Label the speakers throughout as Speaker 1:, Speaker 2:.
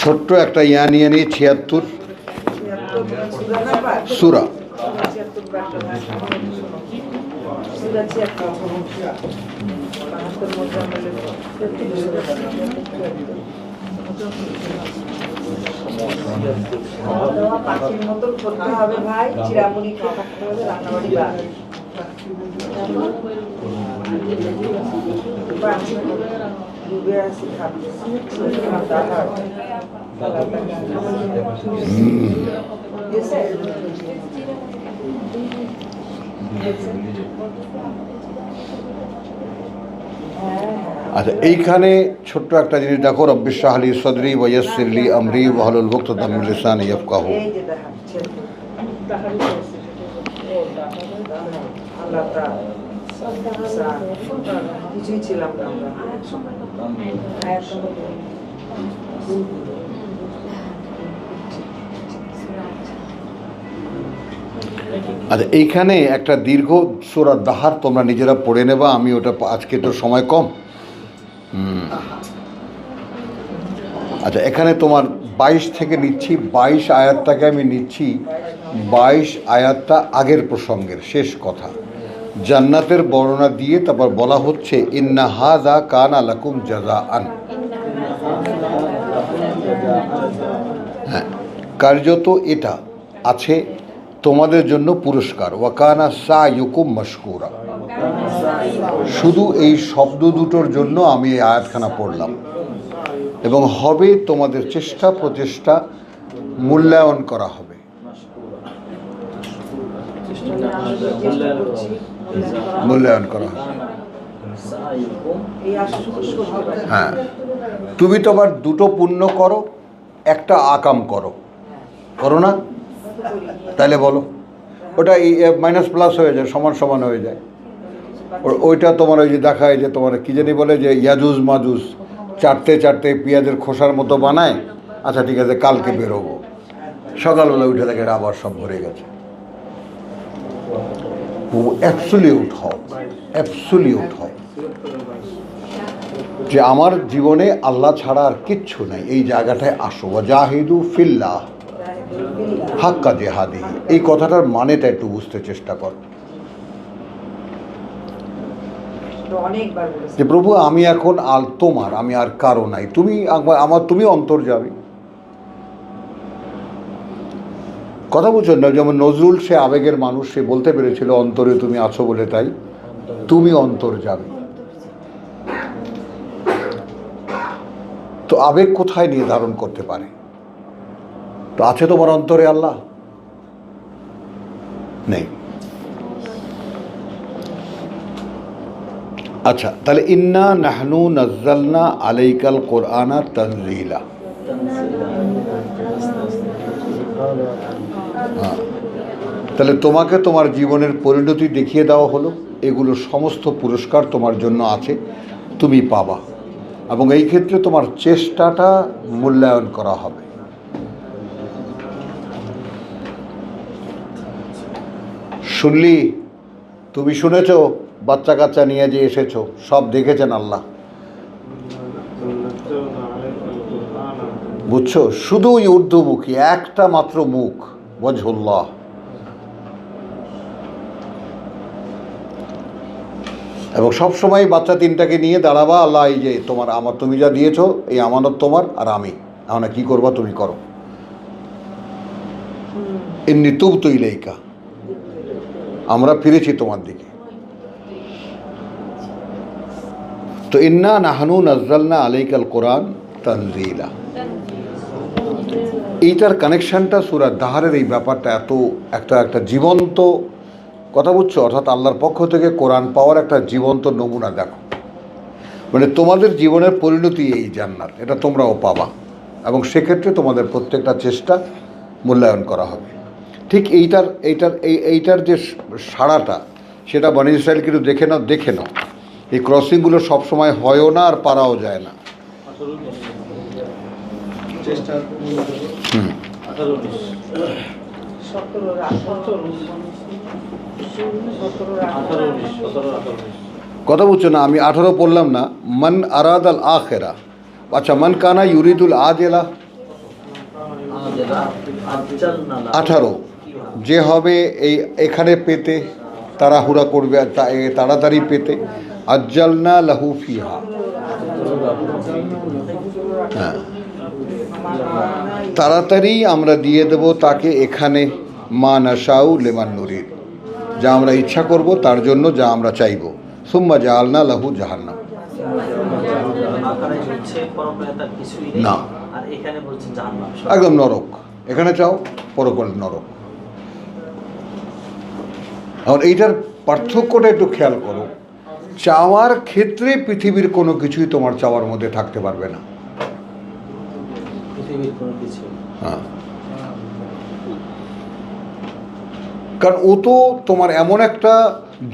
Speaker 1: ছোট্ট একটা ইয়া নিয়ে ছিয়াত্তর সুরা।
Speaker 2: রান্নাবাড়ি ডুবে আছি
Speaker 1: আচ্ছা এইখানে ছোট্ট একটা জিনিস দেখো রব্বিশ শাহলি সদরি ওয়াসিরলি আমরি ওয়াহলুল মুক্ত দামিল লিসান ইয়াফকাহু।
Speaker 2: আল্লাহ কিছুই ছিলাম না আমরা।
Speaker 1: আচ্ছা এইখানে একটা দীর্ঘ সুরা দাহার তোমরা নিজেরা পড়ে নেবা, আমি ওটা আজকে তো সময় কম। আচ্ছা এখানে তোমার বাইশ থেকে নিচ্ছি, বাইশ আয়াতটাকে আমি নিচ্ছি, বাইশ আয়াতটা আগের প্রসঙ্গের শেষ কথা। জান্নাতের বর্ণনা দিয়ে তারপর বলা হচ্ছে, ইন্না হাজা কান আলাকুম জাজা আন হ্যাঁ কার্যত এটা আছে তোমাদের জন্য পুরস্কার। ওয়াকানা সা ইউকুম মশকুরা। শুধু এই শব্দ দুটোর জন্য আমি এই আয়াতখানা পড়লাম। এবং হবে তোমাদের চেষ্টা প্রচেষ্টা মূল্যায়ন করা হবে। মূল্যায়ন করা। হ্যাঁ। তুমি তোমার দুটো পুণ্য করো, একটা আকাম করো। করো না? তাহলে বলো। ওটা মাইনাস প্লাস হয়ে যায়, সমান সমান হয়ে যায়। ওইটা তোমার ওই যে দেখায় যে তোমার কী জানি বলে যে ইয়াজুজ মাজুজ, চারটে চারটে পেঁয়াজের খোসার মতো বানায়। আচ্ছা ঠিক আছে, কালকে বেরোবো। সকালবেলা উঠে দেখে আবার সব ভরে গেছে। অ্যাবসুলিউট হও অ্যাবসুলিউট হও যে আমার জীবনে আল্লাহ ছাড়া আর কিচ্ছু নাই। এই জায়গাটায় আসো। জাহিদু ফিল্লাহ হাক্কা জেহাদি। এই কথাটার মানেটা একটু বুঝতে চেষ্টা কর। যে প্রভু আমি এখন আল তোমার আমি আর কারও নাই। তুমি আমার তুমি অন্তর যাবে কথা বুঝছেন না, যেমন নজরুল সে আবেগের মানুষ, সে বলতে পেরেছিল, অন্তরে তুমি আছো বলে তাই, তুমি অন্তর যাবে। তো আবেগ কোথায় নির্ধারণ করতে পারে? তো আছে তোমার অন্তরে আল্লাহ? নেই। আচ্ছা তাহলে ইন্না নাহনু নজ্জালনা আলাইকাল কোরআনা তনজিলা। হ্যাঁ। তাহলে তোমাকে তোমার জীবনের পরিণতি দেখিয়ে দেওয়া হলো। এগুলো সমস্ত পুরস্কার তোমার জন্য আছে, তুমি পাবা। এবং এই ক্ষেত্রে তোমার চেষ্টাটা মূল্যায়ন করা হবে। শুনলি, তুমি শুনেছো বাচ্চা কাচ্চা নিয়ে যে এসেছ, সব দেখেছেন আল্লাহ? বুঝছ? শুধুই উর্দুমুখী একটা মাত্র মুখ। বজহুল্লাহ এবং সবসময় বাচ্চা তিনটাকে নিয়ে দাঁড়াবা, আল্লাহ এই যে তোমার আমার তুমি যা দিয়েছ, এই আমানত তোমার আর আমি। এখন কি করবা, তুমি করো। এমনি তুব তুই লেইকা আমরা ফিরেছি তোমার দিকে। তো ইন্না নাহানু নজ্জালনা আলাইকাল কোরআন তানজিলা। এইটার কানেকশানটা সুরা দাহারের এই ব্যাপারটা এত একটা একটা জীবন্ত কথা বুঝছ? অর্থাৎ আল্লাহর পক্ষ থেকে কোরআন পাওয়ার একটা জীবন্ত নমুনা দেখো। মানে তোমাদের জীবনের পরিণতি এই জান্নাত, এটা তোমরাও পাবা। এবং সেক্ষেত্রে তোমাদের প্রত্যেকটা চেষ্টা মূল্যায়ন করা হবে। ঠিক এইটার এইটার, এই, এইটার যে সাড়াটা, সেটা বানি ইসরায়েল কিন্তু দেখে নাও দেখে নাও। এই ক্রসিংগুলো সবসময় হয়ও না আর পারাও যায় না।
Speaker 3: চেষ্টা
Speaker 1: হুম।
Speaker 3: আঠারো উনিশ
Speaker 2: সতেরো আঠারো সতেরো
Speaker 3: আঠারো উনিশ সতেরো আঠারো উনিশ
Speaker 1: কথা বুঝছ না আমি আঠারো পড়লাম না। মান আরাদ আল আখেরা। আচ্ছা মান কানা ইউরিদুল আজেলা আঠারো। যে হবে এই এখানে পেতে তাড়াহুড়া করবে আর তা- এ তাড়াতাড়ি পেতে। আজ্জালনা লাহু ফিহা। হ্যাঁ। তাড়াতাড়ি আমরা দিয়ে দেব তাকে এখানে মা নাসাউ লেমান নুরির যা আমরা ইচ্ছা করব, তার জন্য যা আমরা চাইব। সুম্মা জালনা লাহু জাহান্নাম। না। একদম নরক। এখানে চাও, পরকল নরক। এখন এইটার পার্থক্যটা একটু খেয়াল করো। চাওয়ার ক্ষেত্রে পৃথিবীর কোনো কিছুই তোমার চাওয়ার মধ্যে থাকতে পারবে না। হ্যাঁ। কারণ ও তো তোমার এমন একটা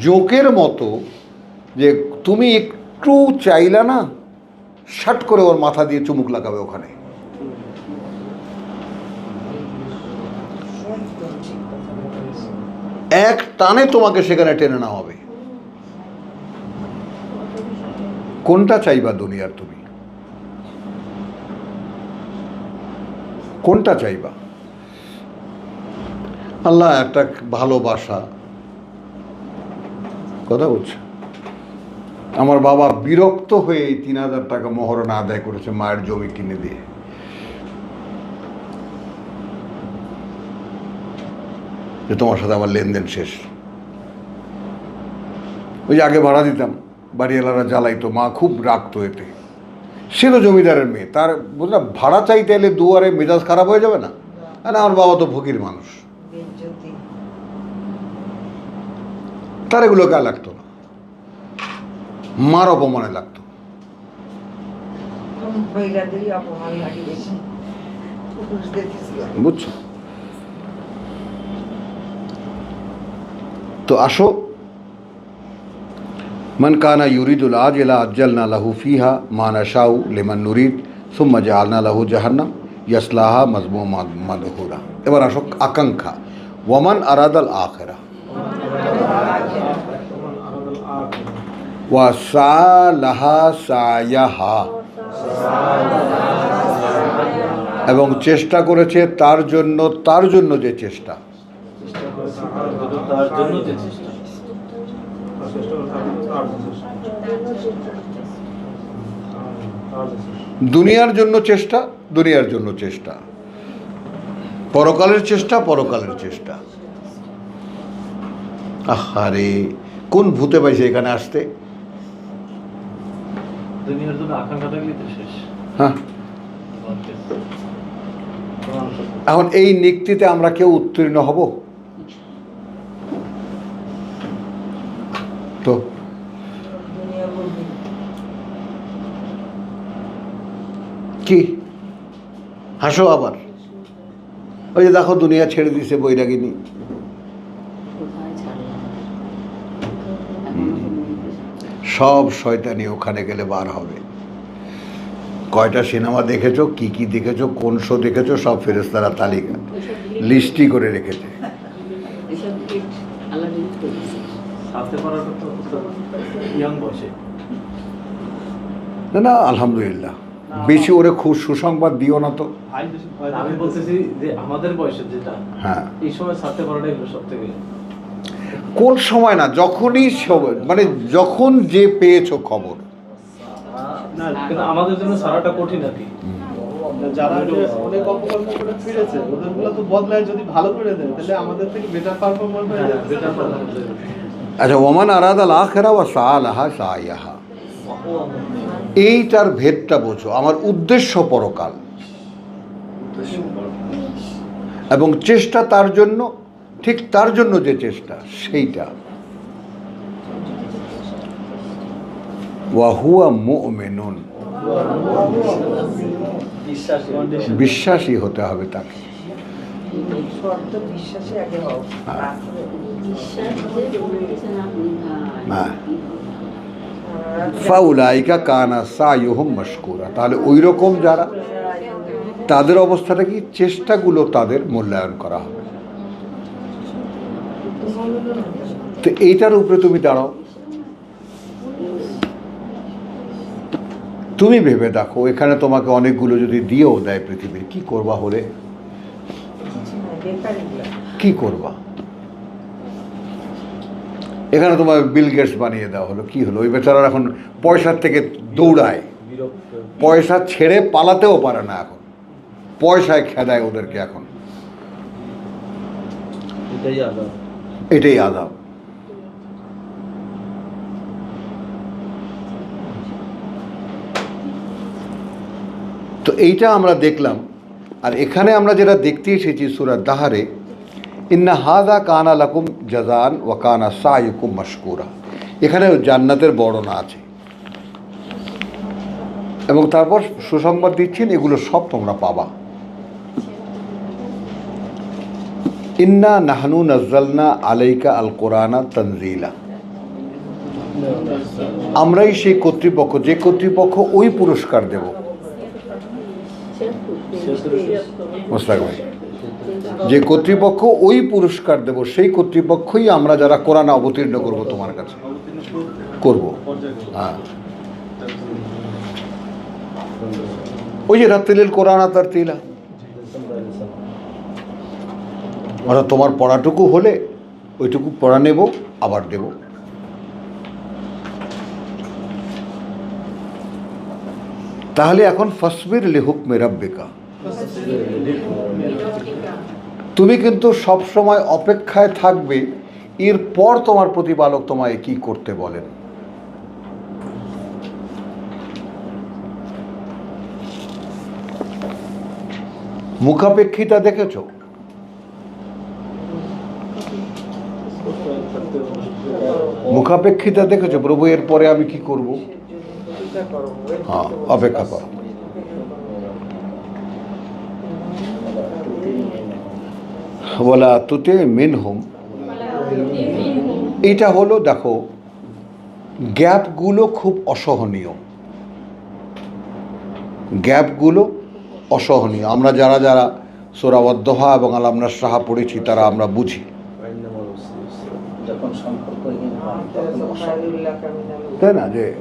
Speaker 1: জোকের মতো যে তুমি একটু চাইলা না, শাট করে ওর মাথা দিয়ে চুমুক লাগাবে ওখানে। এক টানে তোমাকে সেখানে টেনে নেওয়া হবে। কোনটা চাইবা দুনিয়ার তুমি? কোনটা চাইবা? আল্লাহ একটা ভালোবাসা কথা বলছে। আমার বাবা বিরক্ত হয়ে এই তিন হাজার টাকা মহরণা আদায় করেছে মায়ের জমি কিনে দিয়ে। যে তোমার সাথে আমার লেনদেন শেষ। ওই যে আগে ভাড়া দিতাম, বাড়িওয়ালারা জ্বালাইতো, মা খুব রাখতো এতে। সে তো জমিদারের মেয়ে। তার বুঝলাম ভাড়া চাইতে এলে দুয়ারে মেজাজ খারাপ হয়ে যাবে না? আর আমার বাবা তো ফকির মানুষ। তার এগুলো গায়ে লাগতো না। মার অপমানে লাগতো।
Speaker 2: না।
Speaker 1: বুঝছ? তো আসো من কানা ইউরিদুল আজ এলা আজ্জালনা লাহু ফিহা মানা শাউ লেমান নুরিদ সুম্মা জাহালনা লাহু জাহান্নাম ইয়াসলাহা মজমু মাদহুরা এবার আসক আকাঙ্ক্ষা। ওয়ামান আরাদাল আখেরা ওয়াসা লাহা সায়াহা এবং চেষ্টা করেছে তার জন্য তার জন্য যে চেষ্টা। দুনিয়ার জন্য চেষ্টা দুনিয়ার জন্য চেষ্টা। পরকালের চেষ্টা পরকালের চেষ্টা। আহারে কোন ভূতে পাইছে এখানে আসতে?
Speaker 3: দুনিয়ার জন্য শেষ।
Speaker 1: হ্যাঁ। এখন এই নিক্তিতে আমরা কেউ উত্তীর্ণ হব? তো কি? হাসো আবার। ওই যে দেখো দুনিয়া ছেড়ে দিছে বৈরাগিনী। সব শয়তানি ওখানে গেলে বার হবে। কয়টা সিনেমা দেখেছ কি কি দেখেছ কোন শো দেখেছ সব ফেরেস্তারা তালিকা। লিস্টি করে রেখেছে। না না আলহামদুলিল্লাহ। বেশি ওরে খুব সুসংবাদ দিও না তো।
Speaker 3: আমি বলতেছি যে আমাদের বয়সে যেটা
Speaker 1: হ্যাঁ।
Speaker 3: এই সময় ছাড়তে পারাটাই হলো সব থেকে
Speaker 1: কোন সময় না যখনই সব- মানে যখন যে পেয়েছ খবর।
Speaker 3: না কিন্তু আমাদের জন্য সারাটা কঠিন আর কি।
Speaker 4: যারা অনেক অল্প অল্প করে ফিরেছে ওদেরগুলো তো বদলায় যদি ভালো করে দেয় তাহলে আমাদের থেকে বেটার পারফরমার হয়ে
Speaker 3: হ্যাঁ,
Speaker 4: যাবে।
Speaker 3: বেটার যাবে।
Speaker 1: আচ্ছা ওমান আরাদ আল আখেরা ওয়া সালাহা সায়াহা এইটার ভেদটা বোঝো আমার উদ্দেশ্য পরকাল। এবং চেষ্টা তার জন্য ঠিক তার জন্য যে চেষ্টা সেইটা। ওয়াহুয়া মুমিনুন।
Speaker 3: বিশ্বাসী
Speaker 1: হতে হবে তাকে। হ্যাঁ। ফাউলাইকা কানা সায়ুহুম মশকুরা। তাহলে ওই রকম যারা, তাদের অবস্থাটা কি? চেষ্টাগুলো তাদের মূল্যায়ন করা হবে। তো এইটার উপরে তুমি দাঁড়াও। তুমি ভেবে দেখো, এখানে তোমাকে অনেকগুলো যদি দিয়েও দেয় পৃথিবীর, কি করবা হলে কি করবা? এখানে তোমার বিল গেটস বানিয়ে দেওয়া হলো কি হলো? ওই বেচারা এখন পয়সার থেকে দৌড়ায়। পয়সা ছেড়ে পালাতেও পারে না এখন। পয়সায় খেদায় ওদেরকে এখন।
Speaker 3: এটাই
Speaker 1: আদাব তো এইটা আমরা দেখলাম আর এখানে আমরা যেটা দেখতে এসেছি সুরাত দাহারে, ইন্না হাদা কানা লাকুম জাজান ওয়া কানা সাইকুম মশকুরা। এখানে জান্নাতের বর্ণনা আছে। এবং তারপর সুসংবাদ দিচ্ছেন, এগুলো সব তোমরা পাবা। ইন্না নাহনু নজ্জালনা আলাইকা আল কোরআনা তনজিলা আমরাই সেই কর্তৃপক্ষ, যে কর্তৃপক্ষ ওই পুরস্কার দেব। যে কর্তৃপক্ষ ওই পুরস্কার দেব, সেই কর্তৃপক্ষই আমরা যারা কোরআন অবতীর্ণ করব তোমার কাছে। করব। হ্যাঁ। ওই যে রাত্রিল কোরআন তার তিলা। অর্থাৎ তোমার পড়াটুকু হলে ওইটুকু পড়া নেব, আবার দেব। তাহলে এখন ফসবির লেহুক মেরাব্বিকা তুমি কিন্তু সব সময় অপেক্ষায় থাকবে এরপর তোমার প্রতিপালক তোমায় কি করতে বলেন। মুখাপেক্ষিতা দেখেছ? মুখাপেক্ষিতা দেখেছ? প্রভু এর পরে আমি কি করব? হ্যাঁ অপেক্ষা করো। বলা তুতে মেন হোম এটা হলো দেখো গ্যাপগুলো খুব অসহনীয়। গ্যাপগুলো অসহনীয়। আমরা যারা যারা সোরাবদ্ধহা এবং আলামনার সাহা পড়েছি তারা আমরা বুঝি। তাই না? যে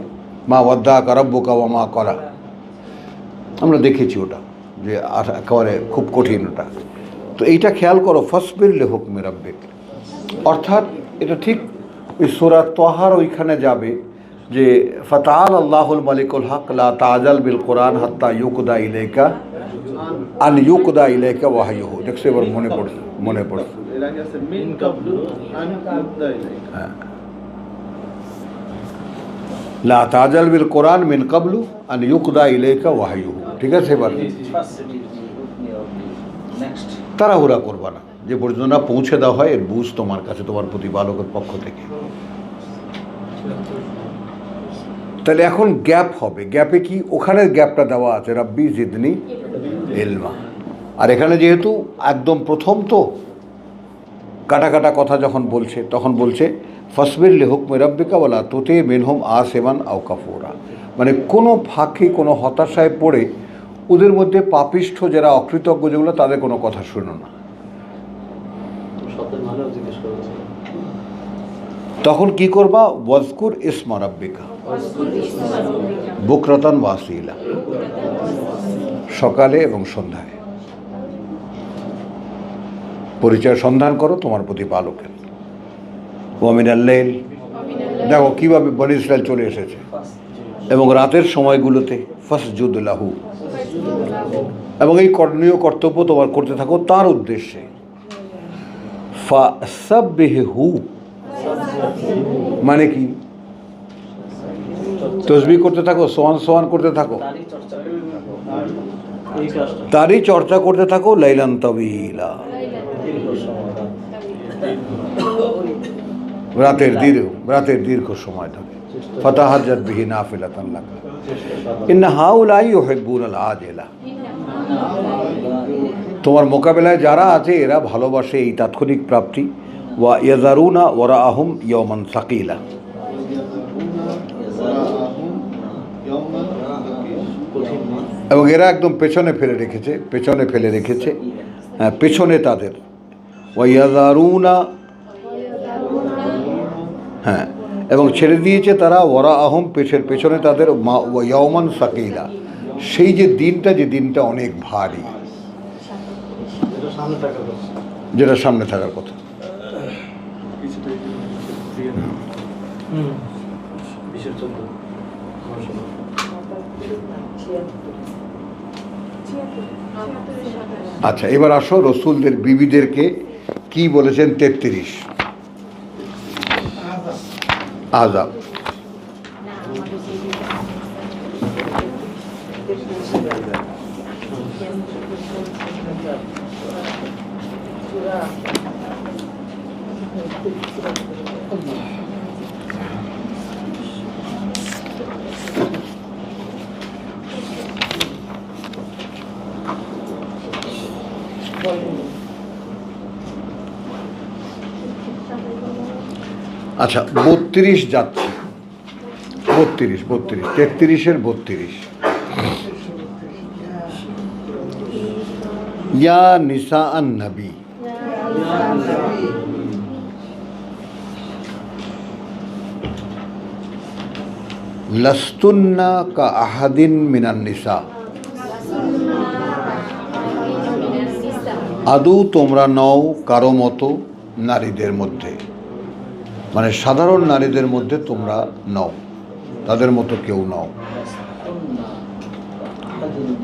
Speaker 1: মা ওয়াদ্দা কারাব্বুকা ওয়া মা করা। আমরা দেখেছি ওটা যে একেবারে খুব কঠিন ওটা। তো এইটা খেয়াল করো, ফসবির লেহুক মেরাব্বেক অর্থাৎ এটা ঠিক ওই সোরা তোহার ওইখানে যাবে যে ফতাল আল্লাহুল মালিকুল হক লা তাজাল বিল কোরআন হাত্তা ইউকদা ইলাইকা, আন ইউকদা ইলাইকা ওয়াহাইহু দেখছ, এবার মনে পড়ছে মনে পড়ছে
Speaker 4: এর আগে আছে মিন কাবলু আন ইউদা ইলাইকা।
Speaker 1: হ্যাঁ। লা তাজাল বিল কোরআন মিন কাবলু, আন ইউকদা ইলাইকা ওয়াহাইহু ঠিক আছে, এবার?
Speaker 3: নেক্সট
Speaker 1: তাড়াহুড়া করবা না। যে পর্যন্ত পৌঁছে দেওয়া হয়, এর বুঝ তোমার কাছে, তোমার প্রতিপালকের পক্ষ থেকে। তাহলে এখন গ্যাপ হবে। গ্যাপে কি? ওখানের গ্যাপটা দেওয়া আছে, রাব্বি জিদনি এলমা আর এখানে যেহেতু একদম প্রথম তো, কাটা কাটা কথা যখন বলছে, তখন বলছে, ফসবির লেহুক মেরাব্বিকা বলা তোতে মেনহম আ সেমান আও কাফোরা। মানে কোনো ফাঁকে কোনো হতাশায় পড়ে ওদের মধ্যে পাপিষ্ঠ যারা অকৃতজ্ঞ যেগুলো তাদের কোনো কথা শুনো না। তখন কি করবা? ওয়াজকুর ইসমা রাব্বিকা। বুকরতন ওয়াসিলা। সকালে এবং সন্ধ্যায়। পরিচয় সন্ধান করো তোমার প্রতিপালকের ওয়ামিন আল্লাইল দেখো কীভাবে বনি ইসরায়েল চলে এসেছে। এবং রাতের সময়গুলোতে ফসজুদুল্লাহু এবং এই করণীয় কর্তব্য তোমার করতে থাকো তার উদ্দেশ্যে। হু মানে কি? তসবি করতে থাকো, সোয়ান সোয়ান করতে থাকো।
Speaker 3: তারই চর্চা করতে থাকো।
Speaker 1: লাইলান তবিলা। রাতের দীর্ঘ রাতের দীর্ঘ সময় ধরে। ফতাহাজাত বিহি নাফিলাতান লাকা। আজেলা তোমার মোকাবেলায় যারা আছে, এরা ভালোবাসে এই তাৎক্ষণিক প্রাপ্তি। ওয়া ইয়াজারুনা ওরা আহম ইয়মান সাকিলা। এবং এরা একদম পেছনে ফেলে রেখেছে, পেছনে ফেলে রেখেছে হ্যাঁ পেছনে তাদের। ওয়াইয়াদারুনা হ্যাঁ এবং ছেড়ে দিয়েছে তারা ওরা আহম পেছের পেছনে তাদের মা- ইয়মান সাকিলা। সেই যে দিনটা যে দিনটা অনেক ভারী। যেটা সামনে থাকার কথা। আচ্ছা এবার আসো রসুলদের বিবিদেরকে কি বলেছেন তেত্রিশ। هذا. আচ্ছা বত্রিশ যাচ্ছে। বত্রিশ বত্রিশ, তেত্রিশের বত্রিশ। ইয়া নিসা আন নবী। লস্তুন্না কা আহাদিন মিনান নিসা। আদৌ তোমরা নও কারও মতো নারীদের মধ্যে। মানে সাধারণ নারীদের মধ্যে তোমরা নও। তাদের মতো কেউ নও।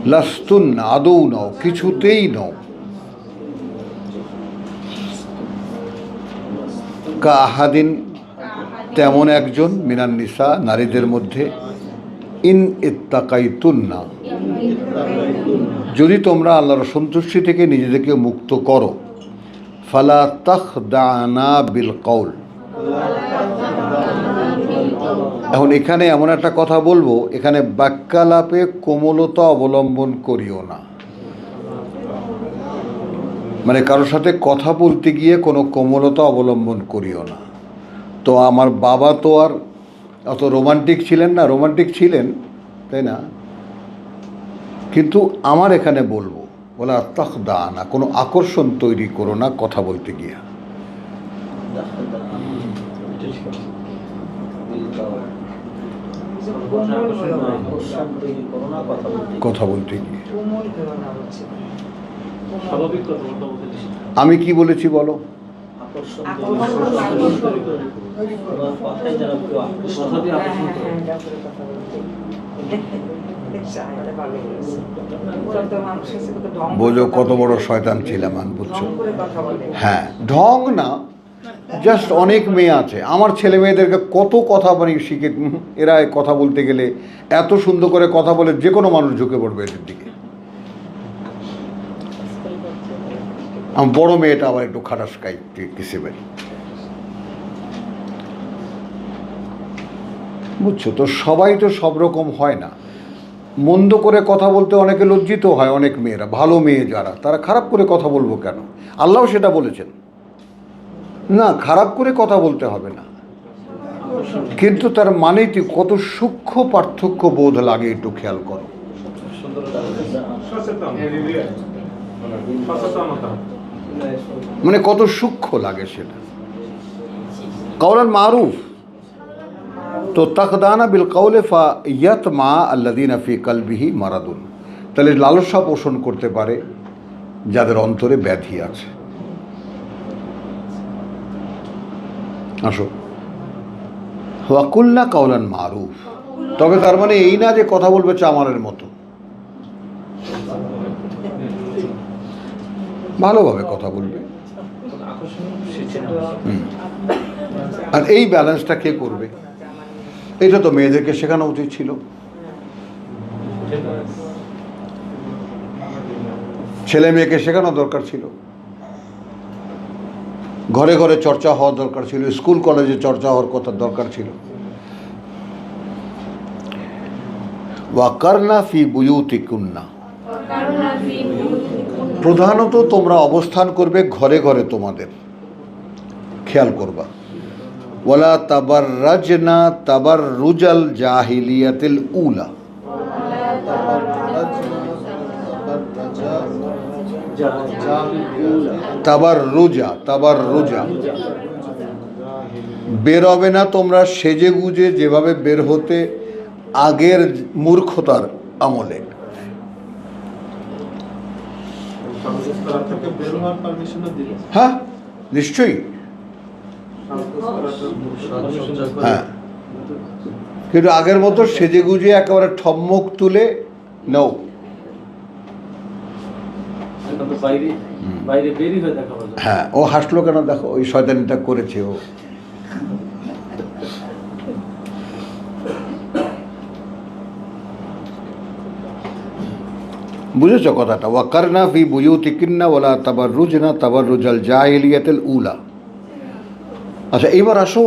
Speaker 1: লাস্তুন আদৌ নও, কিছুতেই নও। কা আহাদিন তেমন একজন মিনান নিসা নারীদের মধ্যে, ইন ইত্তাকাইতুন্না। যদি তোমরা আল্লাহর সন্তুষ্টি থেকে নিজেদেরকে মুক্ত করো, ফালা তখ দানা বিল কৌল এখন এখানে এমন একটা কথা বলব, এখানে বাক্যালাপে কোমলতা অবলম্বন করিও না। মানে কারোর সাথে কথা বলতে গিয়ে কোনো কোমলতা অবলম্বন করিও না। তো আমার বাবা তো আর অত রোমান্টিক ছিলেন না, রোমান্টিক ছিলেন, তাই না? কিন্তু আমার এখানে বলব, বলে বলা দা না কোনো আকর্ষণ তৈরি করো না কথা বলতে গিয়ে। কথা বলতে গিয়ে। আমি কি বলেছি বলো? বোঝো কত বড় শয়তান ছিলাম আমি বুঝছ? হ্যাঁ ঢং না জাস্ট অনেক মেয়ে আছে। আমার ছেলে মেয়েদেরকে কত কথা মানে শিখে এরা কথা বলতে গেলে এত সুন্দর করে কথা বলে যে কোনো মানুষ ঝুঁকে পড়বে এদের দিকে। আমার বড় মেয়েটা আবার একটু খাটাস খাই কিসে বাড়ি? বুঝছ তো, সবাই তো সব রকম হয় না। মন্দ করে কথা বলতে অনেকে লজ্জিত হয় অনেক মেয়েরা, ভালো মেয়ে যারা, তারা খারাপ করে কথা বলব কেন? আল্লাহ সেটা বলেছেন। না খারাপ করে কথা বলতে হবে না। কিন্তু তার মানেটি কত সূক্ষ্ম পার্থক্য বোধ লাগে একটু খেয়াল করো। মানে কত সূক্ষ্ম লাগে সেটা। কাউলান মারুফ তো তাকদানা বিল কাউলে ফা ইয়াত মা আল্লাদিনা ফি কালবিহি মারাদুন। তাহলে লালসা পোষণ করতে পারে যাদের অন্তরে ব্যাধি আছে। আসো। ওয়াকুল্লা কাউলান মারুফ। তবে তার মানে এই না যে কথা বলবে চামারের মতো। ভালোভাবে কথা বলবে। আর এই ব্যালেন্সটা কে করবে? এটা তো মেয়েদেরকে শেখানো উচিত ছিল। ছেলে মেয়েকে শেখানো দরকার ছিল। ঘরে ঘরে চর্চা হওয়া দরকার ছিল, স্কুল, কলেজে চর্চা হওয়ার কথা দরকার ছিল। ওয়াকারনা ফি বুয়ুতিকুন্না। প্রধানত তোমরা অবস্থান করবে ঘরে ঘরে তোমাদের। খেয়াল করবা। ওয়ালা তাবার রাজনা তাবার রুজাল জাহিলিয়াতিল উলা। তাবার রুজা তাবার রুজা বের হবে না তোমরা সেজে গুজে যেভাবে বের হতে আগের মূর্খতার আমলে। হ্যাঁ নিশ্চয়ই। হ্যাঁ। কিন্তু আগের মতো সেজে গুজে একেবারে ঠম্মক তুলে নাও।
Speaker 3: এখন তো বাইরে বাইরে বেরি হয়ে দেখা
Speaker 1: হ্যাঁ ও হাসলো কেন? দেখো ওই শয়তানিটা করেছে ও। বুঝেছ কথাটা? ওয়াকারনা ফি বুয়ুতিকিন্না ওয়ালা তাবাররুজনা তাবাররুজাল জাহিলিয়াতিল উলা। আচ্ছা এইবার আসো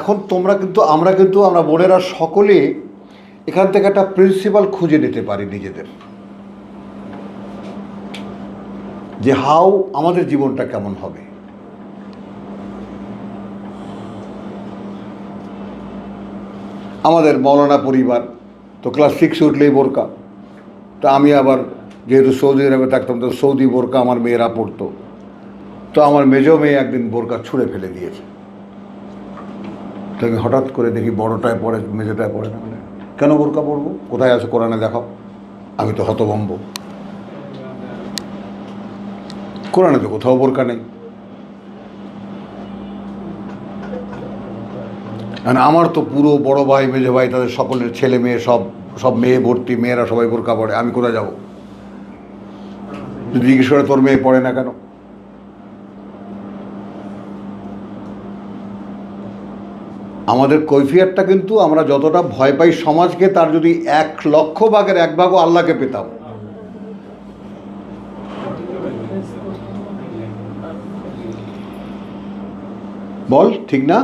Speaker 1: এখন তোমরা কিন্তু আমরা কিন্তু আমরা বোনেরা সকলে এখান থেকে একটা প্রিন্সিপাল খুঁজে নিতে পারি নিজেদের। যে হাও আমাদের জীবনটা কেমন হবে। আমাদের মৌলানা পরিবার, তো ক্লাস সিক্স উঠলেই বোরকা। তো আমি আবার যেহেতু সৌদি আরবে থাকতাম, তো সৌদি বোরকা আমার মেয়েরা পড়তো তো আমার মেজো মেয়ে একদিন বোরকা ছুঁড়ে ফেলে দিয়েছে। তো আমি হঠাৎ করে দেখি বড়টায় পড়ে, মেজোটায় পড়ে না। কেন বোরকা পড়ব কোথায় আছে কোরআনে দেখাও? আমি তো হতভম্ব। কোরআনে তো কোথাও বোরকা নেই। আর আমার তো পুরো বড় ভাই, মেজো ভাই, তাদের সকলের ছেলে মেয়ে সব সব মেয়ে ভর্তি, মেয়েরা সবাই বোরকা পড়ে আমি কোথায় যাব? জিজ্ঞেস করে তোর মেয়ে পড়ে না কেন? আমাদের কৈফিয়তটা কিন্তু আমরা যতটা ভয় পাই সমাজকে, তার যদি এক লক্ষ ভাগের এক ভাগও আল্লাহকে পেতাম। বল ঠিক না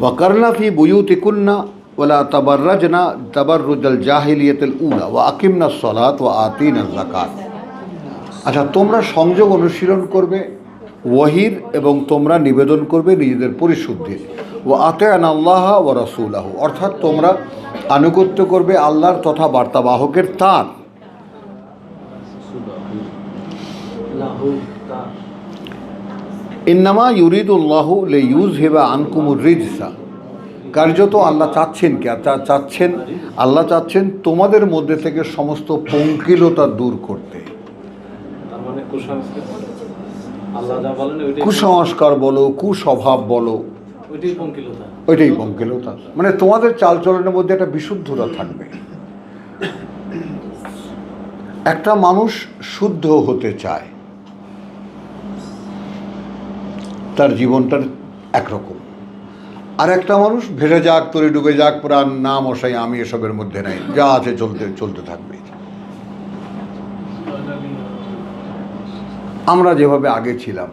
Speaker 1: وقرنا في بيوتكن ولا تبرجنا تبرج الجاهلية الأولى وأقمنا الصلاة وآتينا الزكاة আচ্ছা তোমরা সংযোগ অনুশীলন করবে ওয়াহির এবং তোমরা নিবেদন করবে নিজেদের পরিশুদ্ধির ও আতেয়ান আল্লাহ ও রসুলাহ অর্থাৎ তোমরা আনুগত্য করবে আল্লাহর তথা বার্তাবাহকের তাঁর ইন্নামা ইউরিদুল্লাহ লে ইউজ হেবা আনকুমুর রিজসা। কার্যত আল্লাহ চাচ্ছেন কি? আর চাচ্ছেন, আল্লাহ চাচ্ছেন তোমাদের মধ্যে থেকে সমস্ত পঙ্কিলতা দূর করতে।
Speaker 3: কুসংস্কার
Speaker 1: বলো, কুস্বভাব বলো,
Speaker 3: ওইটাই পঙ্কিলতা।
Speaker 1: মানে তোমাদের চালচলনের মধ্যে একটা বিশুদ্ধতা থাকবে। একটা মানুষ শুদ্ধ হতে চায়। তার জীবনটার একরকম। আর একটা মানুষ ভেসে যাক, তরে ডুবে যাক, প্রাণ না মশাই আমি এসবের মধ্যে নাই। যা আছে চলতে চলতে থাকবে। আমরা যেভাবে আগে ছিলাম,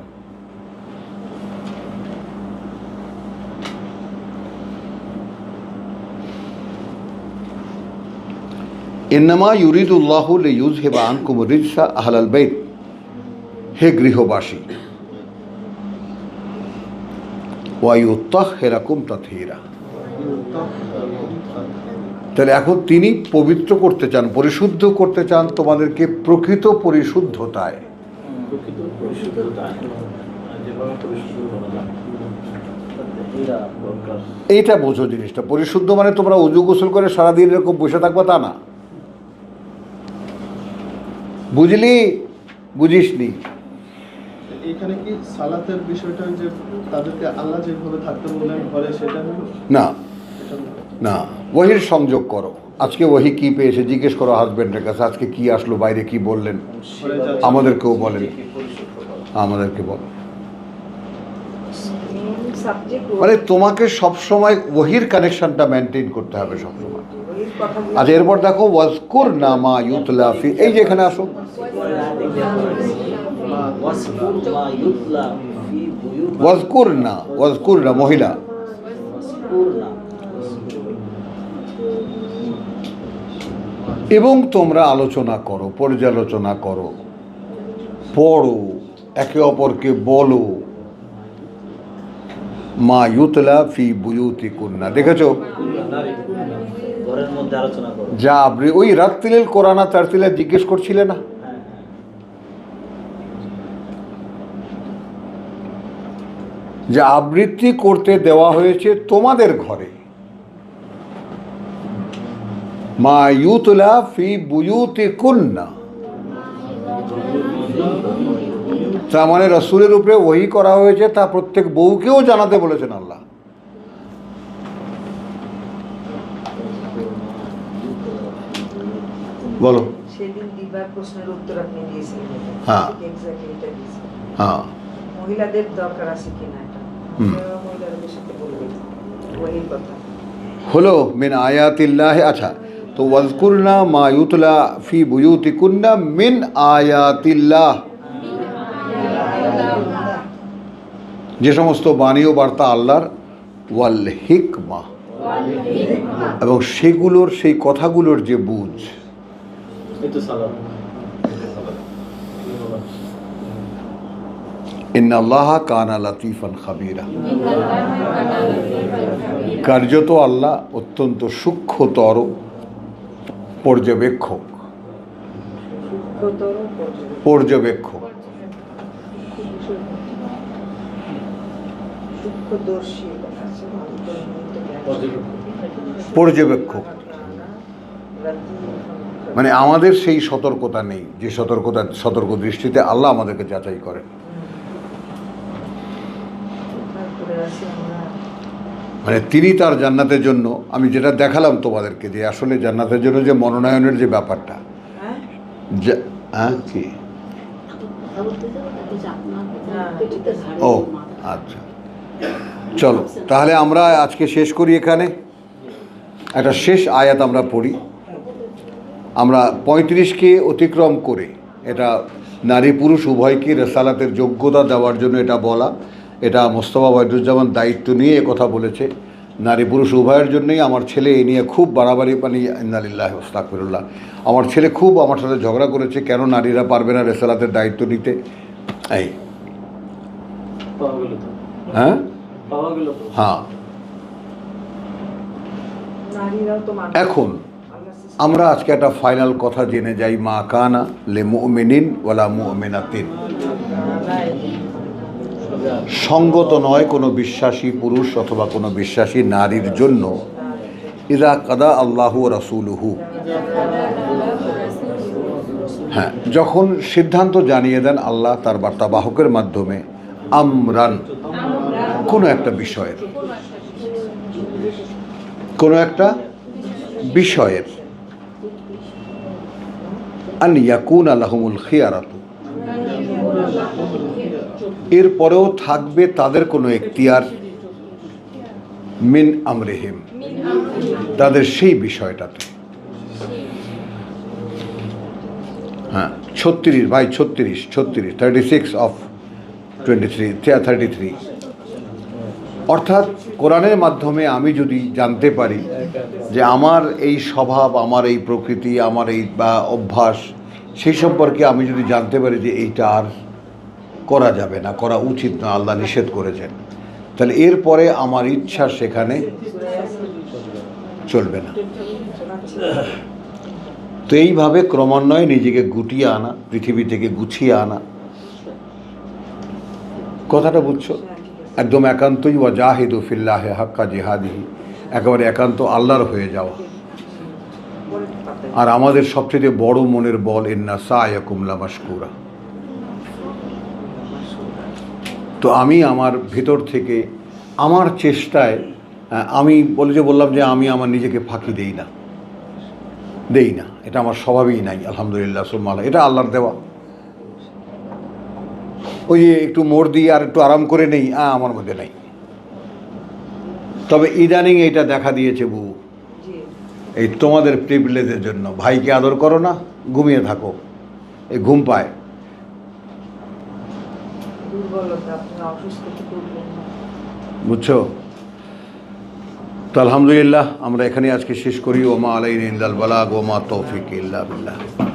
Speaker 1: ইন্নামা ইউরিদুল্লাহ ইউজ হেবা আনকুম রিজসা আহলাল বেদ হে গৃহবাসী ওয়ায়ুত্তাহ হেরাকুম তাথিরা তাহলে এখন তিনি পবিত্র করতে চান পরিশুদ্ধ করতে চান তোমাদেরকে প্রকৃত পরিশুদ্ধতায়। এইটা বোঝো জিনিসটা। পরিশুদ্ধ মানে তোমরা উজু গোসল করে সারাদিন এরকম বসে থাকবে তা না। বুঝলি? বুঝিসনি?
Speaker 4: এখানে কি সালাতের বিষয়টা যে তাদেরকে আল্লাহ যেভাবে থাকতে বললেন ঘরে সেটা
Speaker 1: না।
Speaker 4: না।
Speaker 1: ওহির সংযোগ করো। আজকে ওহি কি পেয়েছে জিজ্ঞেস করো হাজবেন্ডের কাছে আজকে কি আসলো বাইরে কি বললেন? আমাদেরকেও বলেন। আমাদেরকে বল। মানে তোমাকে সবসময় ওহির কানেকশনটা মেনটেন করতে হবে সবসময়।
Speaker 2: কথাগুলো
Speaker 1: আচ্ছা এরপর দেখো ওয়াজকুর নামা ইউতলাফি এই যে এখানে আসো। ওয়াজকুর না ওয়াজকুর না মহিলা। এবং তোমরা আলোচনা করো পর্যালোচনা করো। পড়ো একে অপরকে বলো। মা ইউতলা ফি বুয়ুতি কন্যা দেখেছ যা আপনি ওই রাত্রিলের কোরআনা তার জিজ্ঞেস করছিলেন না? যে আবৃত্তি করতে দেওয়া হয়েছে তোমাদের ঘরে। মা ইউতলা ফি বুয়ুতে কুন্না তার মানে রসুলের উপরে ওই করা হয়েছে তা প্রত্যেক বউকেও জানাতে বলেছেন আল্লাহ। বলো। হ্যাঁ। হ্যাঁ।
Speaker 2: মহিলাদের দরকার আছে কিনা
Speaker 1: হলো মিন আয়াতিল্লাহ আচ্ছা তো ওয়াজকুরনা মা ইউতলা ফি বুয়ুতিকুন্না মিন আয়াতিল্লাহ। যে সমস্ত বাণী ও বার্তা আল্লাহর, ওয়াল হিকমা। এবং সেগুলোর, সেই কথাগুলোর যে বুঝ
Speaker 3: এই তো সালাম
Speaker 1: ইন্নাল্লাহ কানা লাতিফান খাবিরা কার্যত আল্লাহ অত্যন্ত সূক্ষ্মতর পর্যবেক্ষক। পর্যবেক্ষক।
Speaker 3: পর্যবেক্ষক।
Speaker 1: মানে আমাদের সেই সতর্কতা নেই, যে সতর্কতা, সতর্ক দৃষ্টিতে আল্লাহ আমাদেরকে যাচাই করে
Speaker 2: তারপরে আছে আমরা
Speaker 1: মানে তিনি তার জান্নাতের জন্য আমি যেটা দেখালাম তোমাদেরকে যে আসলে জান্নাতের জন্য যে মনোনয়নের যে ব্যাপারটা।
Speaker 2: হ্যাঁ?
Speaker 1: হ্যাঁ কি? ও আচ্ছা। চলো তাহলে আমরা আজকে শেষ করি এখানে। একটা শেষ আয়াত আমরা পড়ি। আমরা পঁয়ত্রিশকে অতিক্রম করে এটা নারী পুরুষ উভয়কে রেসালাতের যোগ্যতা দেওয়ার জন্য এটা বলা। এটা মোস্তফা বৈদুজ্জামান দায়িত্ব নিয়ে এ কথা বলেছে। নারী পুরুষ উভয়ের জন্যই আমার ছেলে এ নিয়ে খুব বাড়াবাড়ি মানে ইন্দালিল্লাহ ওস্তাকফিরুল্লাহ আমার ছেলে খুব আমার সাথে ঝগড়া করেছে কেন নারীরা পারবে না রেসালাতের দায়িত্ব নিতে? এই।
Speaker 3: পাওয়া গেল তো।
Speaker 1: হ্যাঁ।
Speaker 3: পাওয়া গেল তো
Speaker 1: হ্যাঁ এখন আমরা আজকে একটা ফাইনাল কথা জেনে যাই মা কানা লে মুমিনিন ওয়ালা মুমিনাতিন। সঙ্গত নয় কোনো বিশ্বাসী পুরুষ অথবা কোনো বিশ্বাসী নারীর জন্য। ইদা কাদা আল্লাহু রাসূলুহু। হ্যাঁ যখন সিদ্ধান্ত জানিয়ে দেন আল্লাহ তার বার্তাবাহকের মাধ্যমে, আমরান, কোনো একটা বিষয়ের। কোনো একটা বিষয়ের। আন ইয়াকুন আল্লাহমুল খিয়ারাতু। এরপরেও থাকবে তাদের কোনো এখতিয়ার। মিন আমরেহিম। তাদের সেই বিষয়টাতে। হ্যাঁ ছত্রিশ বাই ছত্রিশ ছত্রিশ thirty six of twenty three thirty three অর্থাৎ কোরআনের মাধ্যমে আমি যদি জানতে পারি যে আমার এই স্বভাব, আমার এই প্রকৃতি, আমার এই বা অভ্যাস, সেই সম্পর্কে আমি যদি জানতে পারি যে এইটা আর করা যাবে না, করা উচিত না, আল্লাহ নিষেধ করেছেন। তাহলে এরপরে আমার ইচ্ছা সেখানে চলবে না। তো এইভাবে ক্রমান্বয়ে নিজেকে গুটিয়ে আনা, পৃথিবী থেকে গুছিয়ে আনা। কথাটা বুঝছ? একদম একান্তই ওয়া জাহিদু ফিল্লাহে হাক্কা জিহাদিহি। একেবারে একান্ত আল্লাহর হয়ে যাওয়া। আর আমাদের সবচেয়ে বড় মনের বল এন্না সায়াকুমলা মাসকুরা তো আমি আমার ভেতর থেকে আমার চেষ্টায় আমি বলে যে বললাম যে আমি আমার নিজেকে ফাঁকি দেই না। দেই না। এটা আমার স্বভাবেই নাই আলহামদুলিল্লাহ সুম্মাল্লাহ এটা আল্লাহর দেওয়া। ওই যে একটু মোড় দিয়ে আর একটু আরাম করে নেই আ আমার মধ্যে নাই। তবে ইদানিং এটা দেখা দিয়েছে বউ। এই তোমাদের প্রিভিলেজের জন্য। ভাইকে আদর করো না ঘুমিয়ে থাকো। এই ঘুম পায়। বুঝছ? তো আলহামদুলিল্লাহ, আমরা এখানে আজকে শেষ করি। ওমা আলাই ইন্দাল বালাগ, ওমা তৌফিক ইল্লা বিল্লাহ।